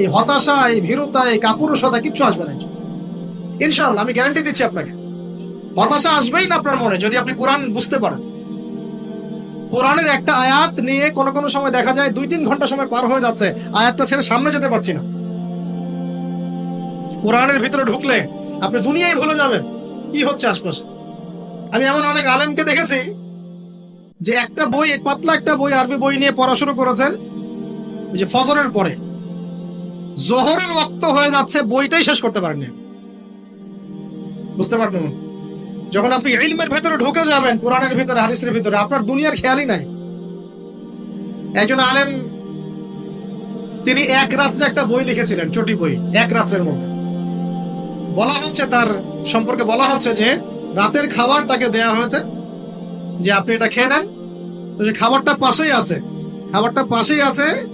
এই হতাশা, এই ভীরুতা, এই কাপুরুষতা কিচ্ছু আসবে না ইনশাআল্লাহ, আমি গ্যারান্টি দিচ্ছি আপনাকে। হতাশা আসবেই না আপনার মনে, যদি আপনি কোরআন বুঝতে পারেন। কোরআনের একটা আয়াত নিয়ে কোনো কোনো সময় দেখা যায় দুই তিন ঘণ্টা সময় পার হয়ে যাচ্ছে, আয়াতটা ছেড়ে সামনে যেতে পারছি না। কোরআনের ভিতরে ঢুকলে আপনি দুনিয়ায় ভুলে যাবেন, কি হচ্ছে আশপাশে? আমি এমন অনেক আলেমকে দেখেছি যে একটা বই, পাতলা একটা বই আরবি বই নিয়ে পড়া শুরু করেছেন যে ফজরের পরে। জোহরের রক্ত হয়ে যাচ্ছে, বইটাই শেষ করতে পারেননি। বুঝতে পারবেন যখন আপনি ইলমের ভেতরে ঢুকে যাবেন, কোরআনের ভিতরে, হাদিসের ভিতরে, আপনার দুনিয়ার খেয়ালই নাই। একজন আলেম, তিনি এক রাত্রে একটা বই লিখেছিলেন, চটি বই, এক রাত্রের মধ্যে। বলা হচ্ছে, তার সম্পর্কে বলা হচ্ছে যে, রাতের খাবার তাকে দেয়া হয়েছে, যে আপনি এটা খেয়ে নেন। তো যে খাবারটা পাশেই আছে, খাবারটা পাশেই আছে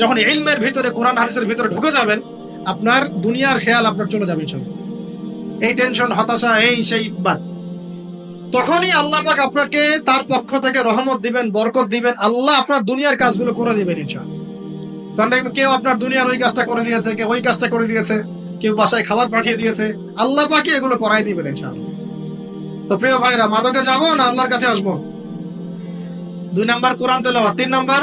যখন ইলমের ভিতরে, কোরআন হাদিসের ভিতরে ঢুকে যাবেন, আপনার দুনিয়ার খেয়াল আপনার চলে যাবে ইনশাআল্লাহ। এই টেনশন, হতাশা, এই সেই বাদ। তখনই আল্লাহ পাক আপনাকে তার পক্ষ থেকে রহমত দিবেন, বরকত দিবেন, আল্লাহ আপনার দুনিয়ার কাজগুলো করে দিবেন ইনশাআল্লাহ। তখন দেখবেন কেউ আপনার দুনিয়ার ওই কাজটা করে দিয়েছে, কেউ ওই কাজটা করে দিয়েছে, কেউ বাসায় খাবার পাঠিয়ে দিয়েছে, আল্লাহ পাকে এগুলো করাই দিবেন ইনশাআল্লাহ। তো প্রিয় ভাইরা, মাদকে যাব না আল্লাহর কাছে আসব? দুই নাম্বার কোরআন তেলাওয়াত, তিন নাম্বার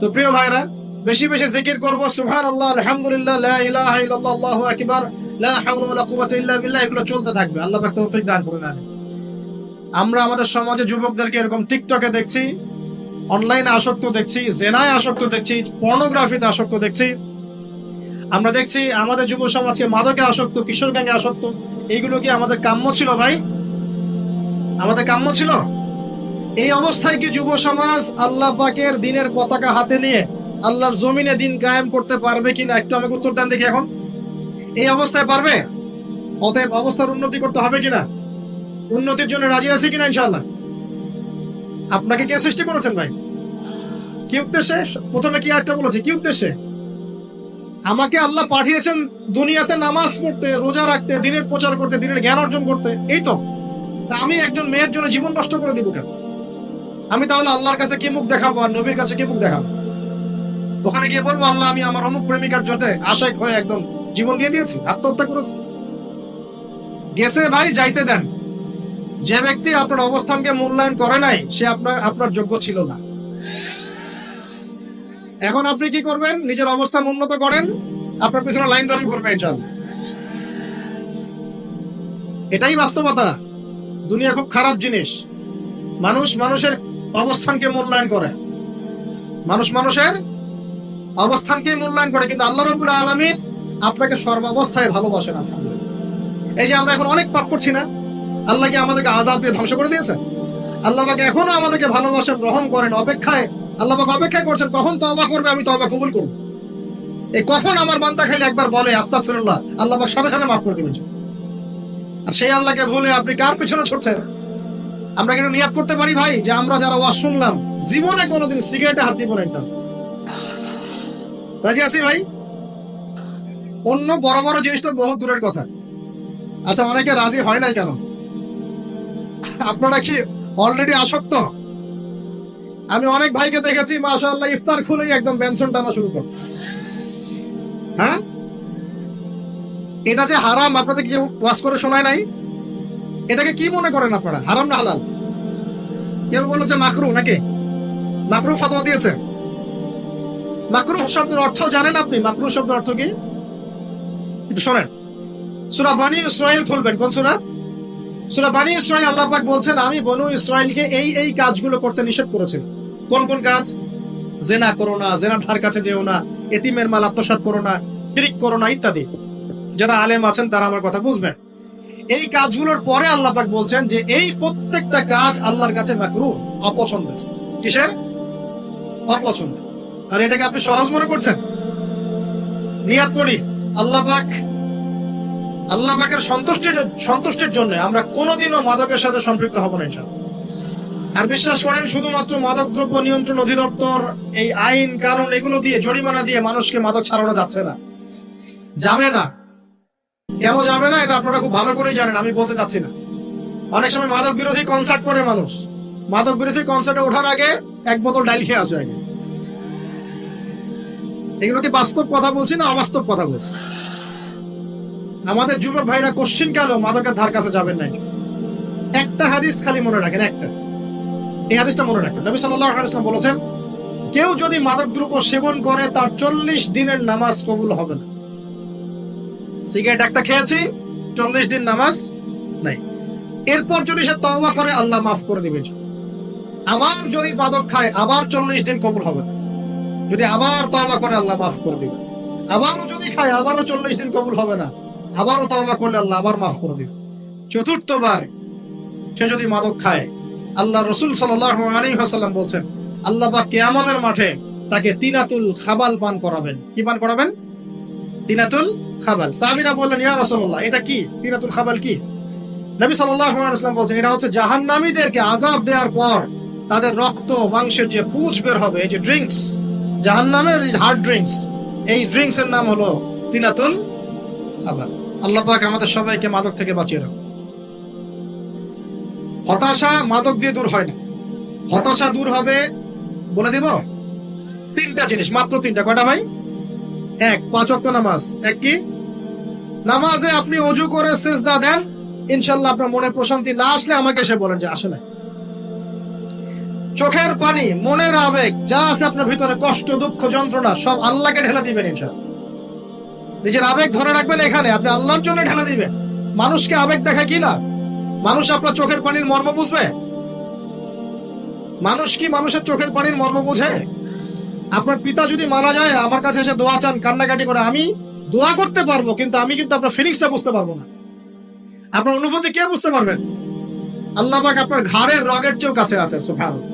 তো প্রিয় ভাইরা, বেশি বেশি জিকির করব। আলহামদুলিল্লাহ ইল্লাল্লাহ, আল্লাহু আকবার হাওলা ওয়ালা ইল্লা এগুলো চলতে থাকবে। আল্লাহ পাক তৌফিক দান করুন, আমিন। আমরা আমাদের সমাজে যুবকদেরকে এরকম টিকটকে দেখছি, অনলাইনে আসক্ত দেখছি, জেনায় আসক্ত দেখছি, পর্নোগ্রাফিতে আসক্ত দেখছি। আমরা দেখছি আমাদের যুব সমাজকে মাদকে আসক্ত, কিশোর গ্যাংয়ে আসক্ত। এইগুলো কি আমাদের কাম্য ছিল ভাই? আমাদের কাম্য ছিল? এই অবস্থায় কি যুব সমাজ আল্লাহ পাকের দিনের পতাকা হাতে নিয়ে আল্লাহর জমিনে দিন কায়েম করতে পারবে কিনা একটু আমাকে উত্তর দেন দেখি এখন। এই অবস্থায় পারবে? অতএব অবস্থার উন্নতি করতে হবে কিনা? উন্নতির জন্য রাজি আছে কিনা ইনশাল্লাহ আপনাকে কে সৃষ্টি করেছেন ভাই? কি উদ্দেশ্যে? প্রথমে কি একটা বলেছি, কি উদ্দেশ্যে? আমাকে আল্লাহ পাঠিয়েছেন দুনিয়াতে নামাজ পড়তে, রোজা রাখতে, দিনের প্রচার করতে, দিনের জ্ঞান অর্জন করতে, এই তো। তা আমি একজন মেয়ের জন্য জীবন নষ্ট করে দিব কেন? আমি তাহলে আল্লাহর কাছে কি মুখ দেখাবো আর নবীর কাছে কি মুখ দেখাবো? ওখানে গিয়ে বলব, আল্লাহ, আমি আমার অমুক প্রেমিকার জোটে আশাক হয়ে একদম জীবন দিয়ে দিয়েছি, আত্মহত্যা করেছি। গেছে ভাই, যাইতে দেন। যে ব্যক্তি আপনার অবস্থানকে মূল্যায়ন করে নাই, সে আপনার আপনার যোগ্য ছিল না। এখন আপনি কি করবেন? নিজের অবস্থান উন্নত করেন, আপনার পিছনে লাইন ধরে ঘুরবে ইনশাল্লাহ এটাই বাস্তবতা। দুনিয়া খুব খারাপ জিনিস। মানুষ মানুষের অবস্থানকে মূল্যায়ন করে। মানুষ মানুষের অবস্থানকে মূল্যায়ন করে, কিন্তু আল্লাহ রবুল আলমিন আপনাকে সর্বাবস্থায় ভালোবাসেন এই যে আমরা এখন অনেক পাপ করছি না, আল্লাহ কি আমাদেরকে আজাব দিয়ে ধ্বংস করে দিয়েছে আল্লাহ পাকে এখনও আমাদেরকে ভালোবাসেন, গ্রহণ করেন, অপেক্ষায়, আল্লাহ পাক অপেক্ষা করছেন, কখন তওবা করবে আমি তওবা কবুল করব। এই কখন আমার বান্দা খাইলে একবার বলে, আস্তাগফিরুল্লাহ, আল্লাহ পাক সাথে সাথে মাফ করে দিবেন। আর সেই আল্লাহকে ভুলে আপনি কার পিছনে ছুটছেন? আমরা কিন্তু নিয়াত করতে পারি ভাই? যে আমরা যারা ওয়াজ শুনলাম, জীবনে কোনোদিন সিগারেটে হাত দিব না রাজি আছি ভাই? অন্য বড় বড় জিনিস তো বহু দূরের কথা। আচ্ছা অনেকে রাজি হয় নাই কেন? আপনারা কি অলরেডি আসক্ত? আমি অনেক ভাইকে দেখেছি, মাশাআল্লাহ, ইফতার খুলেই একদম বেনসন টানা শুরু করে। হ্যাঁ? এটা যে হারাম, আপনাদের কেউ ওয়াশ করে শোনায় নাই? এটাকে কি মনে করেন আপনারা? হারাম না হালাল? কেউ বলেছে মাকরু নাকি? মাকরু ফতোয়া দিয়েছে। মাকরু শব্দের অর্থ জানেন আপনি? মাকরু শব্দের অর্থ কি? একটু শোনেন। সুরা বানি ইসরায়েল খুলবেন। কোন সুরা? সুরা বানি ইসরায়েল আল্লাহ পাক বলছেন, আমি বনু ইসরায়েলকে এই এই কাজগুলো করতে নিষেধ করেছি। কোন কোন কাজ? জেনা করো না জেনা ধার কাছে যেও না, এতিমের মাল আত্মসাৎ করো না, শিরিক করো না, ইত্যাদি। যারা আলেম আছেন তারা আমার কথা বুঝবেন। এই কাজগুলোর পরে আল্লাহ পাক বলছেন যে এই প্রত্যেকটা কাজ আল্লাহর কাছে মাকরুহ, অপছন্দের। কিসের? অপছন্দ আর এটাকে আপনি সহজ মনে করছেন? নিয়াত করি। আল্লাহ পাক, আল্লাহ পাকের সন্তুষ্টির সন্তুষ্টির জন্য আমরা কোনোদিনও মাদকের সাথে সম্পৃক্ত হব না ইনশাআল্লাহ। আর বিশ্বাস করেন, শুধুমাত্র মাদক দ্রব্য নিয়ন্ত্রণ অধিদপ্তর, এই আইন, কানুন, এগুলো দিয়ে, জরিমানা দিয়ে মানুষকে মাদক ছাড়ানো যাচ্ছে না। যাবে না। কেন যাবে না, এটা আপনারা খুব ভালো করেই জানেন, আমি বলতে চাচ্ছি না। অনেক সময় মাদক বিরোধী কনসার্ট করে মানুষ। মাদক বিরোধী কনসার্টে ওঠার আগে এক বোতল ডাইল খেয়ে আসে আগে। এগুলো কি বাস্তব কথা বলছি না অবাস্তব কথা বলছি? আমাদের যুবক ভাইরা কোশ্চিন কেন মাদকের ধার কাছে যাবেন নাই? একটা হাদিস খালি মনে রাখেন, একটা। এই হাদিসটা মনে রাখেন। নবী সাল্লাল্লাহু আলাইহি ওয়াসাল্লাম বলেছেন, কেউ যদি মাদক দ্রব্য সেবন করে, তার চল্লিশ দিনের নামাজ কবুল হবে না। সিগারেট একটা খেয়েছি, চল্লিশ দিন নামাজ নাই। এরপর যদি সে তওবা করে, আল্লাহ মাফ করে দিবে। আবার যদি মাদক খায়, আবার চল্লিশ দিন কবুল হবে। যদি আবার তওবা করে, আল্লাহ মাফ করে দিবে। আবারও যদি খায়, আবারও চল্লিশ দিন কবুল হবে না। আবারও তওবা করলে আল্লাহ আবার মাফ করে দিবে। চতুর্থবার সে যদি মাদক খায়, আল্লাহ রসুল আলাইহি ওয়াসাল্লাম বলছেন, আল্লাহ বা কিয়ামতের মাঠে তাকে তিনাতুল খাবাল পান করাবেন। কি পান করাবেন? তিনাতুল খাবাল। সাহাবীরা বললেন, ইয়া রাসূলুল্লাহ, এটা কি? তিনাতুল খাবাল কি? নবী সাল্লাল্লাহু আলাইহি ওয়াসাল্লাম বলছেন, এটা হচ্ছে জাহান্নামীদেরকে আযাব দেওয়ার পর তাদের রক্ত, মাংসের যে পুঁজ বের হবে, এই যে ড্রিঙ্কস, জাহান্নামের হার্ড ড্রিঙ্কস এই ড্রিঙ্কস এর নাম হলো তিনাতুল খাবাল। আল্লাহ পাক আমাদের সবাইকে মাদক থেকে বাঁচিয়ে রাখুন। হতাশা মাদক দিয়ে দূর হয় না। হতাশা দূর হবে, বলে দিব, তিনটা জিনিস, মাত্র তিনটা। কয়টা ভাই? এক, পাঁচ ওয়াক্ত নামাজ। এক কি? নামাজে আপনি অজু করে সেজদা দেন, ইনশাল্লাহ আপনার মনে প্রশান্তি না আসলে আমাকে এসে বলেন যে আসে না চোখের পানি, মনের আবেগ, যা আছে আপনার ভিতরে, কষ্ট, দুঃখ, যন্ত্রণা, সব আল্লাহকে ঢেলে দিবেন ইনশাল্লাহ। নিজের আবেগ ধরে রাখবেন এখানে, আপনি আল্লাহর জন্য ঢেলে দিবেন। মানুষকে আবেগ দেখা কি লাভ? মানুষ আপনার চোখের পানির মর্ম বুঝবে? মানুষ কি মানুষের চোখের পানির মর্ম বোঝে? আপনার পিতা যদি মারা যায়, আমার কাছে এসে দোয়া চান, কান্নাকাটি করে, আমি দোয়া করতে পারব, কিন্তু আমি কিন্তু আপনার ফিলিংসটা বুঝতে পারব না। আপনার অনুভূতি কে বুঝতে পারবেন? আল্লাহ পাক আপনার ঘাড়ের রগের চেয়েও কাছে আছে, সুবহানাল্লাহ।